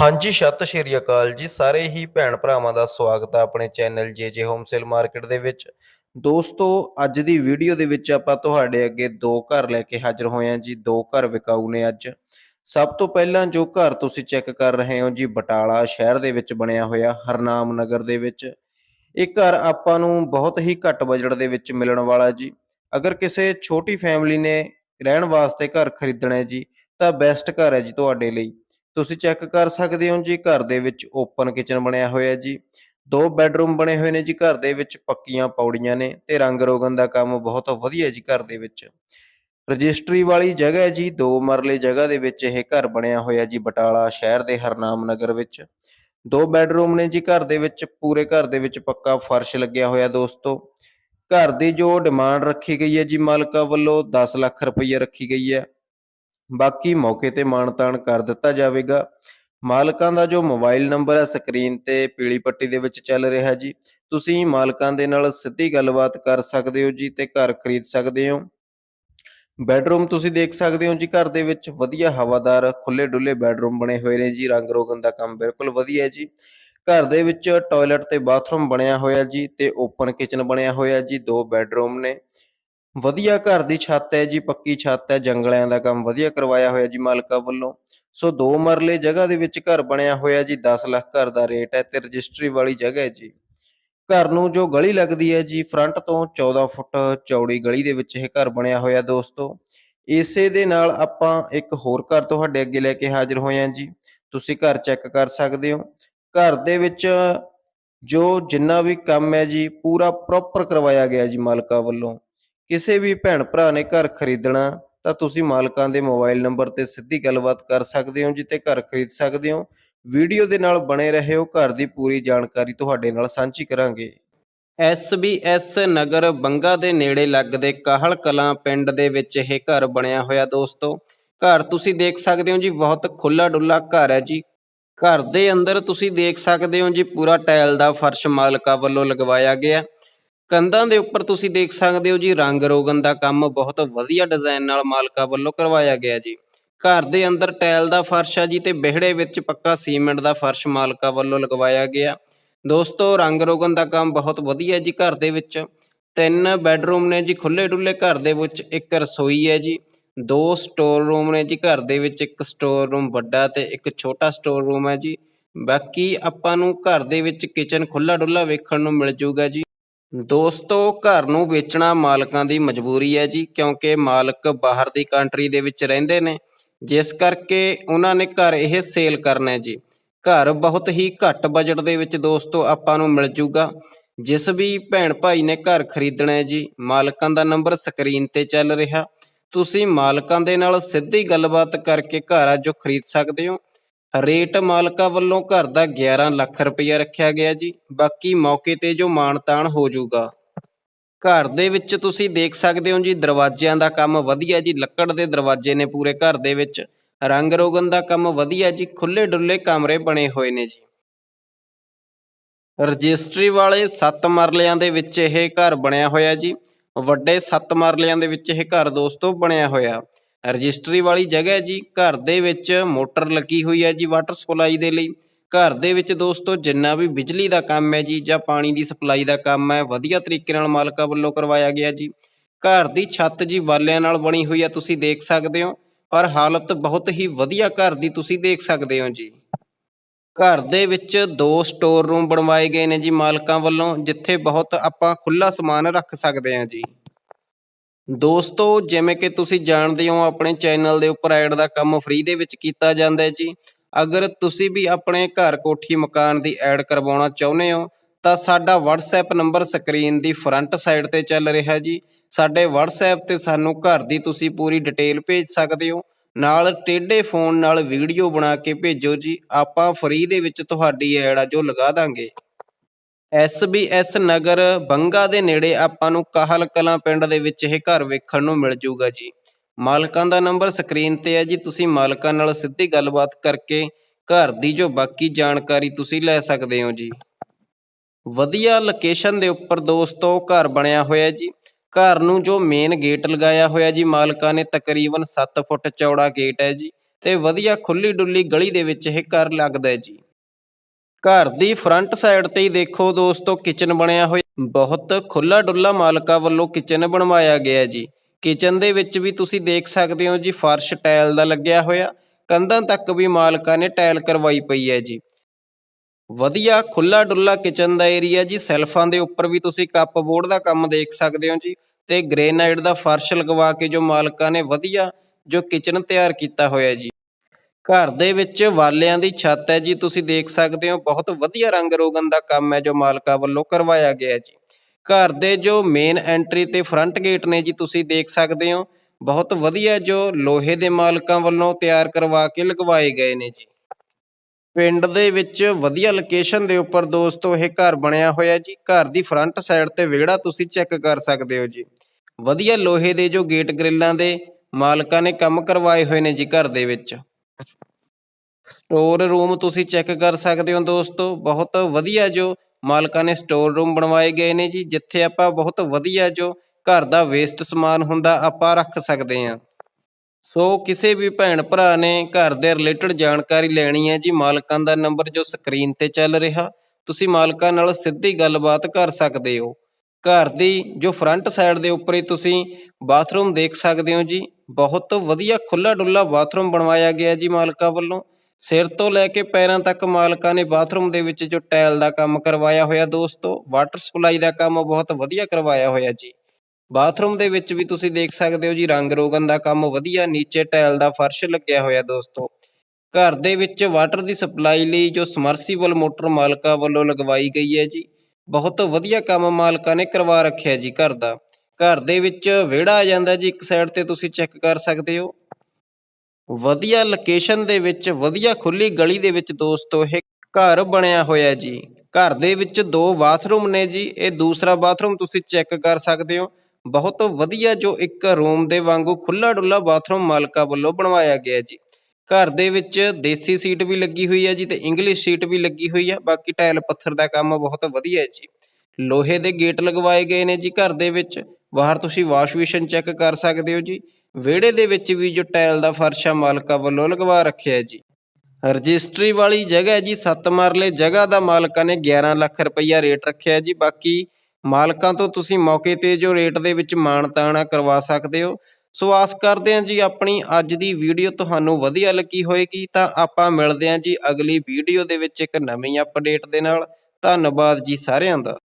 ਹਾਂਜੀ, ਸਤਿ ਸ਼੍ਰੀ ਅਕਾਲ ਜੀ। ਸਾਰੇ ਹੀ ਭੈਣ ਭਰਾਵਾਂ ਦਾ ਸਵਾਗਤ ਹੈ ਆਪਣੇ channel JJ home sale market ਦੇ ਵਿੱਚ। ਦੋਸਤੋ, ਅੱਜ ਦੀ ਵੀਡੀਓ ਦੇ ਵਿੱਚ ਆਪਾਂ ਤੁਹਾਡੇ ਅੱਗੇ ਦੋ ਘਰ ਲੈ ਕੇ ਹਾਜ਼ਰ ਹੋਏ ਹਾਂ ਜੀ। ਦੋ ਘਰ ਵਿਕਾਊ ਨੇ ਅੱਜ। ਸਭ ਤੋਂ ਪਹਿਲਾਂ ਜੋ ਘਰ ਤੁਸੀਂ ਚੈੱਕ ਕਰ ਰਹੇ ਹੋ ਜੀ, ਬਟਾਲਾ ਸ਼ਹਿਰ ਦੇ ਵਿੱਚ ਬਣਿਆ ਹੋਇਆ, ਹਰਨਾਮ ਨਗਰ ਦੇ ਵਿੱਚ। ਇਹ ਘਰ ਆਪਾਂ ਨੂੰ ਬਹੁਤ ਹੀ ਘੱਟ ਬਜਟ ਦੇ ਵਿੱਚ ਮਿਲਣ ਵਾਲਾ ਜੀ। ਅਗਰ ਕਿਸੇ ਛੋਟੀ ਫੈਮਿਲੀ ਨੇ ਰਹਿਣ ਵਾਸਤੇ ਘਰ ਖਰੀਦਣਾ ਹੈ ਜੀ, ਤਾਂ ਬੈਸਟ ਘਰ ਹੈ ਜੀ ਤੁਹਾਡੇ ਲਈ। ਤੁਸੀਂ ਚੈੱਕ ਕਰ ਸਕਦੇ ਹੋ ਜੀ, ਘਰ ਦੇ ਵਿੱਚ ਓਪਨ ਕਿਚਨ ਬਣਿਆ ਹੋਇਆ ਜੀ। ਦੋ ਬੈੱਡਰੂਮ ਬਣੇ ਹੋਏ ਨੇ ਜੀ, ਘਰ ਦੇ ਵਿੱਚ ਪੱਕੀਆਂ ਪੌੜੀਆਂ ਨੇ ਤੇ ਰੰਗ ਰੋਗਨ ਦਾ ਕੰਮ ਬਹੁਤ ਵਧੀਆ ਜੀ ਘਰ ਦੇ ਵਿੱਚ। ਰਜਿਸਟਰੀ ਵਾਲੀ ਜਗ੍ਹਾ ਹੈ ਜੀ, ਦੋ ਮਰਲੇ ਜਗ੍ਹਾ ਦੇ ਵਿੱਚ ਇਹ ਘਰ ਬਣਿਆ ਹੋਇਆ ਜੀ, ਬਟਾਲਾ ਸ਼ਹਿਰ ਦੇ ਹਰਨਾਮ ਨਗਰ ਵਿੱਚ। ਦੋ ਬੈੱਡਰੂਮ ਨੇ ਜੀ, ਘਰ ਦੇ ਵਿੱਚ ਪੂਰੇ ਘਰ ਦੇ ਵਿੱਚ ਪੱਕਾ ਫਰਸ਼ ਲੱਗਿਆ ਹੋਇਆ ਦੋਸਤੋ। ਘਰ ਦੀ ਜੋ ਡਿਮਾਂਡ ਰੱਖੀ ਗਈ ਹੈ ਜੀ, ਮਾਲਕਾ ਵੱਲੋਂ 10 ਲੱਖ ਰੁਪਏ ਰੱਖੀ ਗਈ ਹੈ। ਬਾਕੀ ਮੌਕੇ ਤੇ ਮਾਨਤਾਨ ਕਰ ਦਿੱਤਾ ਜਾਵੇਗਾ। ਮਾਲਕਾਂ ਦਾ ਜੋ ਮੋਬਾਈਲ ਨੰਬਰ ਹੈ, ਸਕਰੀਨ ਤੇ ਪੀਲੀ ਪੱਟੀ ਦੇ ਵਿੱਚ ਚੱਲ ਰਿਹਾ ਜੀ। ਤੁਸੀਂ ਮਾਲਕਾਂ ਦੇ ਨਾਲ ਸਿੱਧੀ ਗੱਲਬਾਤ ਕਰ ਸਕਦੇ ਹੋ ਜੀ ਤੇ ਘਰ ਖਰੀਦ ਸਕਦੇ ਹੋ। ਬੈਡਰੂਮ ਤੁਸੀਂ ਦੇਖ ਸਕਦੇ ਹੋ ਜੀ ਘਰ ਦੇ ਵਿੱਚ ਵਧੀਆ ਹਵਾਦਾਰ ਖੁੱਲੇ ਡੁੱਲੇ ਬੈਡਰੂਮ ਬਣੇ ਹੋਏ ਨੇ ਜੀ। ਰੰਗ ਰੋਗਨ ਦਾ ਕੰਮ ਬਿਲਕੁਲ ਵਧੀਆ ਹੈ ਜੀ। ਘਰ ਦੇ ਵਿੱਚ ਟਾਇਲਟ ਤੇ ਬਾਥਰੂਮ ਬਣਿਆ ਹੋਇਆ ਜੀ ਤੇ ਓਪਨ ਕਿਚਨ ਬਣਿਆ ਹੋਇਆ ਜੀ। ਦੋ ਬੈਡਰੂਮ ਨੇ। ਵਧੀਆ ਘਰ ਦੀ ਛੱਤ ਹੈ ਜੀ, ਪੱਕੀ ਛੱਤ ਹੈ ਜੰਗਲਿਆਂ ਦਾ ਕੰਮ ਵਧੀਆ ਕਰਵਾਇਆ ਹੋਇਆ ਜੀ ਮਾਲਕਾ ਵੱਲੋਂ। ਸੋ ਦੋ ਮਰਲੇ ਜਗ੍ਹਾ ਦੇ ਵਿੱਚ ਘਰ ਬਣਿਆ ਹੋਇਆ ਜੀ 10 ਲੱਖ ਘਰ ਦਾ ਰੇਟ ਹੈ ਤੇ ਰਜਿਸਟਰੀ ਵਾਲੀ ਜਗ੍ਹਾ ਹੈ ਜੀ। ਘਰ ਨੂੰ ਜੋ ਗਲੀ ਲੱਗਦੀ ਹੈ ਜੀ, ਫਰੰਟ ਤੋਂ 14 ਫੁੱਟ ਚੌੜੀ ਗਲੀ ਦੇ ਵਿੱਚ ਇਹ ਘਰ ਬਣਿਆ ਹੋਇਆ ਦੋਸਤੋ। ਇਸੇ ਦੇ ਨਾਲ ਆਪਾਂ ਇੱਕ ਹੋਰ ਘਰ ਤੁਹਾਡੇ ਅੱਗੇ ਲੈ ਕੇ ਹਾਜ਼ਰ ਹੋਏ ਹਾਂ ਜੀ। ਤੁਸੀਂ ਘਰ ਚੈੱਕ ਕਰ ਸਕਦੇ ਹੋ। ਘਰ ਦੇ ਵਿੱਚ ਜੋ ਜਿੰਨਾ ਵੀ ਕੰਮ ਹੈ ਜੀ, ਪੂਰਾ ਪ੍ਰੋਪਰ ਕਰਵਾਇਆ ਗਿਆ ਜੀ ਮਾਲਕਾ ਵੱਲੋਂ। ਕਿਸੇ ਵੀ ਭੈਣ ਭਰਾ ਨੇ ਘਰ ਖਰੀਦਣਾ, ਤਾਂ ਤੁਸੀਂ ਮਾਲਕਾਂ ਦੇ ਮੋਬਾਈਲ ਨੰਬਰ ਤੇ ਸਿੱਧੀ ਗੱਲਬਾਤ ਕਰ ਸਕਦੇ ਹੋ ਜੀ ਤੇ ਘਰ ਖਰੀਦ ਸਕਦੇ ਹੋ। ਵੀਡੀਓ ਦੇ ਨਾਲ ਬਣੇ ਰਹਿਓ ਘਰ ਦੀ ਪੂਰੀ ਜਾਣਕਾਰੀ ਤੁਹਾਡੇ ਨਾਲ ਸਾਂਝੀ ਕਰਾਂਗੇ। ਐਸਬੀਐਸ ਨਗਰ ਬੰਗਾ ਦੇ ਨੇੜੇ ਲੱਗਦੇ ਕਾਹਲ ਕਲਾਂ ਪਿੰਡ ਦੇ ਵਿੱਚ ਇਹ ਘਰ ਬਣਿਆ ਹੋਇਆ ਦੋਸਤੋ। ਘਰ ਤੁਸੀਂ ਦੇਖ ਸਕਦੇ ਹੋ ਜੀ, ਬਹੁਤ ਖੁੱਲਾ ਡੁੱਲਾ ਘਰ ਹੈ ਜੀ। ਘਰ ਦੇ ਅੰਦਰ ਤੁਸੀਂ ਦੇਖ ਸਕਦੇ ਹੋ ਜੀ, ਪੂਰਾ ਟਾਇਲ ਦਾ ਫਰਸ਼ ਮਾਲਕਾ ਵੱਲੋਂ ਲਗਵਾਇਆ ਗਿਆ। ਕੰਧਾਂ ਦੇ ਉੱਪਰ ਤੁਸੀਂ ਦੇਖ ਸਕਦੇ ਹੋ ਜੀ, ਰੰਗ ਰੋਗਨ ਦਾ ਕੰਮ ਬਹੁਤ ਵਧੀਆ ਡਿਜ਼ਾਈਨ ਨਾਲ ਮਾਲਕਾ ਵੱਲੋਂ ਕਰਵਾਇਆ ਗਿਆ ਜੀ। ਘਰ ਦੇ ਅੰਦਰ ਟਾਇਲ ਦਾ ਫਰਸ਼ ਆ ਜੀ ਤੇ ਵਿਹੜੇ ਵਿੱਚ ਪੱਕਾ ਸੀਮੈਂਟ ਦਾ ਫਰਸ਼ ਮਾਲਕਾ ਵੱਲੋਂ ਲਗਵਾਇਆ ਗਿਆ। ਦੋਸਤੋ, ਰੰਗ ਰੋਗਨ ਦਾ ਕੰਮ ਬਹੁਤ ਵਧੀਆ ਜੀ ਘਰ ਦੇ ਵਿੱਚ। ਤਿੰਨ ਬੈੱਡਰੂਮ ਨੇ ਜੀ ਖੁੱਲੇ ਡੁੱਲੇ ਘਰ ਦੇ ਵਿੱਚ ਇੱਕ ਰਸੋਈ ਹੈ ਜੀ। ਦੋ ਸਟੋਰ ਰੂਮ ਨੇ ਜੀ, ਘਰ ਦੇ ਵਿੱਚ ਇੱਕ ਸਟੋਰ ਰੂਮ ਵੱਡਾ ਤੇ ਇੱਕ ਛੋਟਾ ਸਟੋਰ ਰੂਮ ਹੈ ਜੀ। ਬਾਕੀ ਆਪਾਂ ਨੂੰ ਘਰ ਦੇ ਵਿੱਚ ਕਿਚਨ ਖੁੱਲਾ ਡੁੱਲਾ ਵੇਖਣ ਨੂੰ ਮਿਲ ਜਾਊਗਾ ਜੀ। ਦੋਸਤੋ, ਘਰ ਨੂੰ ਵੇਚਣਾ ਮਾਲਕਾਂ ਦੀ ਮਜਬੂਰੀ ਹੈ ਜੀ, ਕਿਉਂਕਿ ਮਾਲਕ ਬਾਹਰ ਦੀ ਕੰਟਰੀ ਦੇ ਵਿੱਚ ਰਹਿੰਦੇ ਨੇ। ਜਿਸ ਕਰਕੇ ਉਹਨਾਂ ਨੇ ਘਰ ਇਹ ਸੇਲ ਕਰਨਾ ਹੈ ਜੀ। ਘਰ ਬਹੁਤ ਹੀ ਘੱਟ ਬਜਟ ਦੇ ਵਿੱਚ ਦੋਸਤੋ ਆਪਾਂ ਨੂੰ ਮਿਲ ਜੂਗਾ। ਜਿਸ ਵੀ ਭੈਣ ਭਾਈ ਨੇ ਘਰ ਖਰੀਦਣਾ ਹੈ ਜੀ, ਮਾਲਕਾਂ ਦਾ ਨੰਬਰ ਸਕਰੀਨ ਤੇ ਚੱਲ ਰਿਹਾ। ਤੁਸੀਂ ਮਾਲਕਾਂ ਦੇ ਨਾਲ ਸਿੱਧੀ ਗੱਲਬਾਤ ਕਰਕੇ ਘਰ ਆ ਜੋ ਖਰੀਦ ਸਕਦੇ ਹੋ। ਰੇਟ ਮਾਲਕਾਂ ਵੱਲੋਂ ਘਰ ਦਾ 11 ਲੱਖ ਰੁਪਇਆ ਰੱਖਿਆ ਗਿਆ ਜੀ। ਬਾਕੀ ਮੌਕੇ ਤੇ ਜੋ ਮਾਨਤਾਨ ਹੋ ਜਾਊਗਾ। ਘਰ ਦੇ ਵਿੱਚ ਤੁਸੀਂ ਦੇਖ ਸਕਦੇ ਹੋ ਜੀ, ਦਰਵਾਜ਼ਿਆਂ ਦਾ ਕੰਮ ਵਧੀਆ ਜੀ। ਲੱਕੜ ਦੇ ਦਰਵਾਜ਼ੇ ਨੇ ਪੂਰੇ ਘਰ ਦੇ ਵਿੱਚ। ਰੰਗ ਰੋਗਨ ਦਾ ਕੰਮ ਵਧੀਆ ਜੀ। ਖੁੱਲੇ ਡੁੱਲੇ ਕਮਰੇ ਬਣੇ ਹੋਏ ਨੇ ਜੀ। ਰਜਿਸਟਰੀ ਵਾਲੇ 7 ਮਰਲਿਆਂ ਦੇ ਵਿੱਚ ਇਹ ਘਰ ਬਣਿਆ ਹੋਇਆ ਜੀ। ਵੱਡੇ 7 ਮਰਲਿਆਂ ਦੇ ਵਿੱਚ ਇਹ ਘਰ ਦੋਸਤੋ ਬਣਿਆ ਹੋਇਆ। ਰਜਿਸਟਰੀ ਵਾਲੀ ਜਗ੍ਹਾ ਜੀ। ਘਰ ਦੇ ਵਿੱਚ ਮੋਟਰ ਲੱਗੀ ਹੋਈ ਹੈ ਜੀ ਵਾਟਰ ਸਪਲਾਈ ਦੇ ਲਈ। ਘਰ ਦੇ ਵਿੱਚ ਦੋਸਤੋ ਜਿੰਨਾ ਵੀ ਬਿਜਲੀ ਦਾ ਕੰਮ ਹੈ ਜੀ ਜਾਂ ਪਾਣੀ ਦੀ ਸਪਲਾਈ ਦਾ ਕੰਮ ਹੈ, ਵਧੀਆ ਤਰੀਕੇ ਨਾਲ ਮਾਲਕਾਂ ਵੱਲੋਂ ਕਰਵਾਇਆ ਗਿਆ ਜੀ। ਘਰ ਦੀ ਛੱਤ ਜੀ ਬਾਲਿਆਂ ਨਾਲ ਬਣੀ ਹੋਈ ਹੈ, ਤੁਸੀਂ ਦੇਖ ਸਕਦੇ ਹੋ। ਪਰ ਹਾਲਤ ਬਹੁਤ ਹੀ ਵਧੀਆ ਘਰ ਦੀ ਤੁਸੀਂ ਦੇਖ ਸਕਦੇ ਹੋ ਜੀ। ਘਰ ਦੇ ਵਿੱਚ ਦੋ ਸਟੋਰ ਰੂਮ ਬਣਵਾਏ ਗਏ ਨੇ ਜੀ ਮਾਲਕਾਂ ਵੱਲੋਂ, ਜਿੱਥੇ ਬਹੁਤ ਆਪਾਂ ਖੁੱਲਾ ਸਮਾਨ ਰੱਖ ਸਕਦੇ ਹਾਂ ਜੀ। ਦੋਸਤੋ, ਜਿਵੇਂ ਕਿ ਤੁਸੀਂ ਜਾਣਦੇ ਹੋ, ਆਪਣੇ ਚੈਨਲ ਦੇ ਉੱਪਰ ਐਡ ਦਾ ਕੰਮ ਫ੍ਰੀ ਦੇ ਵਿੱਚ ਕੀਤਾ ਜਾਂਦਾ ਹੈ ਜੀ। ਅਗਰ ਤੁਸੀਂ ਵੀ ਆਪਣੇ ਘਰ ਕੋਠੀ ਮਕਾਨ ਦੀ ਐਡ ਕਰਵਾਉਣਾ ਚਾਹੁੰਦੇ ਹੋ, ਤਾਂ ਸਾਡਾ WhatsApp ਨੰਬਰ ਸਕਰੀਨ ਦੀ ਫਰੰਟ ਸਾਈਡ ਤੇ ਚੱਲ ਰਿਹਾ ਜੀ। ਸਾਡੇ WhatsApp ਤੇ ਸਾਨੂੰ ਘਰ ਦੀ ਤੁਸੀਂ ਪੂਰੀ ਡਿਟੇਲ ਭੇਜ ਸਕਦੇ ਹੋ। ਨਾਲ ਟੇਢੇ ਫੋਨ ਨਾਲ ਵੀਡੀਓ ਬਣਾ ਕੇ ਭੇਜੋ ਜੀ। ਆਪਾਂ ਫ੍ਰੀ ਦੇ ਵਿੱਚ ਤੁਹਾਡੀ ਐਡ ਆ ਜੋ ਲਗਾ ਦਾਂਗੇ। ਐਸਬੀਐਸ ਨਗਰ ਬੰਗਾ ਦੇ ਨੇੜੇ ਆਪਾਂ ਨੂੰ ਕਾਹਲ ਕਲਾਂ ਪਿੰਡ ਦੇ ਵਿੱਚ ਇਹ ਘਰ ਵੇਖਣ ਨੂੰ ਮਿਲ ਜੂਗਾ ਜੀ। ਮਾਲਕਾਂ ਦਾ ਨੰਬਰ ਸਕਰੀਨ ਤੇ ਹੈ ਜੀ, ਤੁਸੀਂ ਮਾਲਕਾਂ ਨਾਲ ਸਿੱਧੀ ਗੱਲਬਾਤ ਕਰਕੇ ਘਰ ਦੀ ਜੋ ਬਾਕੀ ਜਾਣਕਾਰੀ ਤੁਸੀਂ ਲੈ ਸਕਦੇ ਹੋ ਜੀ। ਵਧੀਆ ਲੋਕੇਸ਼ਨ ਦੇ ਉੱਪਰ ਦੋਸਤੋ ਘਰ ਬਣਿਆ ਹੋਇਆ ਜੀ। ਘਰ ਨੂੰ ਜੋ ਮੇਨ ਗੇਟ ਲਗਾਇਆ ਹੋਇਆ ਜੀ, ਮਾਲਕਾਂ ਨੇ ਤਕਰੀਬਨ 7 ਫੁੱਟ ਚੌੜਾ ਗੇਟ ਹੈ ਜੀ। ਤੇ ਵਧੀਆ ਖੁੱਲੀ ਡੁੱਲੀ ਗਲੀ ਦੇ ਵਿੱਚ ਇਹ ਘਰ ਲੱਗਦਾ ਹੈ ਜੀ। ਘਰ ਦੀ ਫਰੰਟ ਸਾਈਡ ਤੇ ਹੀ ਦੇਖੋ ਦੋਸਤੋ ਕਿਚਨ ਬਣਿਆ ਹੋਇਆ। ਬਹੁਤ ਖੁੱਲਾ ਡੁੱਲਾ ਮਾਲਕਾ ਵੱਲੋਂ ਕਿਚਨ ਬਣਵਾਇਆ ਗਿਆ ਜੀ। ਕਿਚਨ ਦੇ ਵਿੱਚ ਵੀ ਤੁਸੀਂ ਦੇਖ ਸਕਦੇ ਹੋ ਜੀ, ਫਰਸ਼ ਟਾਇਲ ਦਾ ਲੱਗਿਆ ਹੋਇਆ। ਕੰਧਾਂ ਤੱਕ ਵੀ ਮਾਲਕਾ ਨੇ ਟਾਇਲ ਕਰਵਾਈ ਪਈ ਹੈ ਜੀ। ਵਧੀਆ ਖੁੱਲਾ ਡੁੱਲਾ ਕਿਚਨ ਦਾ ਏਰੀਆ ਜੀ। ਸੈਲਫਾਂ ਦੇ ਉੱਪਰ ਵੀ ਤੁਸੀਂ ਕੱਪ ਬੋਰਡ ਦਾ ਕੰਮ ਦੇਖ ਸਕਦੇ ਹੋ ਜੀ। ਤੇ ਗ੍ਰੇਨਾਈਟ ਦਾ ਫਰਸ਼ ਲਗਵਾ ਕੇ ਜੋ ਮਾਲਕਾਂ ਨੇ ਵਧੀਆ ਜੋ ਕਿਚਨ ਤਿਆਰ ਕੀਤਾ ਹੋਇਆ ਜੀ। ਘਰ ਦੇ ਵਿੱਚ ਵਾਲਿਆਂ ਦੀ ਛੱਤ ਹੈ ਜੀ, ਤੁਸੀਂ ਦੇਖ ਸਕਦੇ ਹੋ, ਬਹੁਤ ਵਧੀਆ ਰੰਗ ਰੋਗਨ ਦਾ ਕੰਮ ਹੈ ਜੋ ਮਾਲਕਾ ਵੱਲੋਂ ਕਰਵਾਇਆ ਗਿਆ ਜੀ। ਘਰ ਦੇ ਜੋ ਮੇਨ ਐਂਟਰੀ ਤੇ ਫਰੰਟ ਗੇਟ ਨੇ ਜੀ, ਤੁਸੀਂ ਦੇਖ ਸਕਦੇ ਹੋ, ਬਹੁਤ ਵਧੀਆ ਜੋ ਲੋਹੇ ਦੇ ਮਾਲਕਾਂ ਵੱਲੋਂ ਤਿਆਰ ਕਰਵਾ ਕੇ ਲਗਵਾਏ ਗਏ ਨੇ ਜੀ। ਪਿੰਡ ਦੇ ਵਿੱਚ ਵਧੀਆ ਲੋਕੇਸ਼ਨ ਦੇ ਉੱਪਰ ਦੋਸਤੋ, ਇਹ ਘਰ ਬਣਿਆ ਹੋਇਆ ਜੀ। ਘਰ ਦੀ ਫਰੰਟ ਸਾਈਡ ਤੇ ਵਿਹੜਾ ਤੁਸੀਂ ਚੈੱਕ ਕਰ ਸਕਦੇ ਹੋ ਜੀ। ਵਧੀਆ ਲੋਹੇ ਦੇ ਜੋ ਗੇਟ ਗ੍ਰਿਲਾਂ ਦੇ ਮਾਲਕਾਂ ਨੇ ਕੰਮ ਕਰਵਾਏ ਹੋਏ ਨੇ ਜੀ ਘਰ ਦੇ ਵਿੱਚ। ਸਟੋਰ ਰੂਮ ਤੁਸੀਂ ਚੈੱਕ ਕਰ ਸਕਦੇ ਹੋ ਦੋਸਤੋ, ਬਹੁਤ ਵਧੀਆ ਜੋ ਮਾਲਕਾਂ ਨੇ ਸਟੋਰ ਰੂਮ ਬਣਵਾਏ ਗਏ ਨੇ ਜੀ, ਜਿੱਥੇ ਆਪਾਂ ਬਹੁਤ ਵਧੀਆ ਜੋ ਘਰ ਦਾ ਵੇਸਟ ਸਮਾਨ ਹੁੰਦਾ, ਆਪਾਂ ਰੱਖ ਸਕਦੇ ਹਾਂ। ਸੋ ਕਿਸੇ ਵੀ ਭੈਣ ਭਰਾ ਨੇ ਘਰ ਦੇ ਰਿਲੇਟਡ ਜਾਣਕਾਰੀ ਲੈਣੀ ਹੈ ਜੀ, ਮਾਲਕਾਂ ਦਾ ਨੰਬਰ ਜੋ ਸਕਰੀਨ ਤੇ ਚੱਲ ਰਿਹਾ, ਤੁਸੀਂ ਮਾਲਕਾਂ ਨਾਲ ਸਿੱਧੀ ਗੱਲਬਾਤ ਕਰ ਸਕਦੇ ਹੋ। ਘਰ ਦੀ ਜੋ ਫਰੰਟ ਸਾਈਡ ਦੇ ਉੱਪਰ ਹੀ ਤੁਸੀਂ ਬਾਥਰੂਮ ਦੇਖ ਸਕਦੇ ਹੋ ਜੀ, ਬਹੁਤ ਵਧੀਆ ਖੁੱਲਾ ਡੁੱਲਾ ਬਾਥਰੂਮ ਬਣਵਾਇਆ ਗਿਆ ਜੀ ਮਾਲਕਾਂ ਵੱਲੋਂ। ਸਿਰ ਤੋਂ ਲੈ ਕੇ ਪੈਰਾਂ ਤੱਕ ਮਾਲਕਾਂ ਨੇ ਬਾਥਰੂਮ ਦੇ ਵਿੱਚ ਜੋ ਟਾਇਲ ਦਾ ਕੰਮ ਕਰਵਾਇਆ ਹੋਇਆ ਦੋਸਤੋ, ਵਾਟਰ ਸਪਲਾਈ ਦਾ ਕੰਮ ਬਹੁਤ ਵਧੀਆ ਕਰਵਾਇਆ ਹੋਇਆ ਜੀ। ਬਾਥਰੂਮ ਦੇ ਵਿੱਚ ਵੀ ਤੁਸੀਂ ਦੇਖ ਸਕਦੇ ਹੋ ਜੀ, ਰੰਗ ਰੋਗਨ ਦਾ ਕੰਮ ਵਧੀਆ, ਨੀਚੇ ਟਾਇਲ ਦਾ ਫਰਸ਼ ਲੱਗਿਆ ਹੋਇਆ ਦੋਸਤੋ। ਘਰ ਦੇ ਵਿੱਚ ਵਾਟਰ ਦੀ ਸਪਲਾਈ ਲਈ ਜੋ ਸਮਰਸੀਬਲ ਮੋਟਰ ਮਾਲਕਾਂ ਵੱਲੋਂ ਲਗਵਾਈ ਗਈ ਹੈ ਜੀ, ਬਹੁਤ ਵਧੀਆ ਕੰਮ ਮਾਲਕਾਂ ਨੇ ਕਰਵਾ ਰੱਖਿਆ ਜੀ ਘਰ ਦਾ। ਘਰ ਦੇ ਵਿੱਚ ਵਿਹੜਾ ਆ ਜਾਂਦਾ ਜੀ, ਇੱਕ ਸਾਈਡ ਤੇ ਤੁਸੀਂ ਚੈੱਕ ਕਰ ਸਕਦੇ ਹੋ। ਵਧੀਆ ਲੋਕੇਸ਼ਨ ਦੇ ਵਿੱਚ, ਵਧੀਆ ਖੁੱਲੀ ਗਲੀ ਦੇ ਵਿੱਚ ਦੋਸਤੋ, ਇਹ ਘਰ ਬਣਿਆ ਹੋਇਆ ਜੀ। ਘਰ ਦੇ ਵਿੱਚ ਦੋ ਬਾਥਰੂਮ ਨੇ ਜੀ। ਇਹ ਦੂਸਰਾ ਬਾਥਰੂਮ ਤੁਸੀਂ ਚੈੱਕ ਕਰ ਸਕਦੇ ਹੋ। ਬਹੁਤ ਵਧੀਆ ਜੋ ਇੱਕ ਰੂਮ ਦੇ ਵਾਂਗੂ ਖੁੱਲਾ ਡੁੱਲਾ ਬਾਥਰੂਮ ਮਾਲਕਾ ਵੱਲੋਂ ਬਣਵਾਇਆ ਗਿਆ ਜੀ। ਘਰ ਦੇ ਵਿੱਚ ਦੇਸੀ ਸੀਟ ਵੀ ਲੱਗੀ ਹੋਈ ਹੈ ਜੀ ਤੇ ਇੰਗਲਿਸ਼ ਸੀਟ ਵੀ ਲੱਗੀ ਹੋਈ ਹੈ। ਬਾਕੀ ਟਾਇਲ ਪੱਥਰ ਦਾ ਕੰਮ ਬਹੁਤ ਵਧੀਆ ਹੈ ਜੀ। ਲੋਹੇ ਦੇ ਗੇਟ ਲਗਵਾਏ ਗਏ ਨੇ ਜੀ ਘਰ ਦੇ ਵਿੱਚ। ਬਾਹਰ ਤੁਸੀਂ ਵਾਸ਼ ਬੇਸਿਨ ਚੈੱਕ ਕਰ ਸਕਦੇ ਹੋ ਜੀ। ਵਿਹੜੇ ਦੇ ਵਿੱਚ ਵੀ ਜੋ ਟਾਇਲ ਦਾ ਫਰਸ਼ ਆ ਮਾਲਕਾ ਵੱਲੋਂ ਲਗਵਾ ਰੱਖਿਆ ਜੀ। ਰਜਿਸਟਰੀ ਵਾਲੀ ਜਗ੍ਹਾ ਜੀ 7 ਮਰਲੇ ਜਗ੍ਹਾ ਦਾ ਮਾਲਕਾਂ ਨੇ 11 ਲੱਖ ਰੁਪਈਆ ਰੇਟ ਰੱਖਿਆ ਜੀ। ਬਾਕੀ ਮਾਲਕਾਂ ਤੋਂ ਤੁਸੀਂ ਮੌਕੇ ਤੇ ਜੋ ਰੇਟ ਦੇ ਵਿੱਚ ਮਾਨਤਾਣਾ ਕਰਵਾ ਸਕਦੇ ਹੋ। ਸੋ ਆਸ ਕਰਦੇ ਹਾਂ ਜੀ, ਆਪਣੀ ਅੱਜ ਦੀ ਵੀਡੀਓ ਤੁਹਾਨੂੰ ਵਧੀਆ ਲੱਗੀ ਹੋਏਗੀ ਤਾਂ ਆਪਾਂ ਮਿਲਦੇ ਹਾਂ ਜੀ ਅਗਲੀ ਵੀਡੀਓ ਦੇ ਵਿੱਚ ਇੱਕ ਨਵੀਂ ਅਪਡੇਟ ਦੇ ਨਾਲ। ਧੰਨਵਾਦ ਜੀ ਸਾਰਿਆਂ ਦਾ।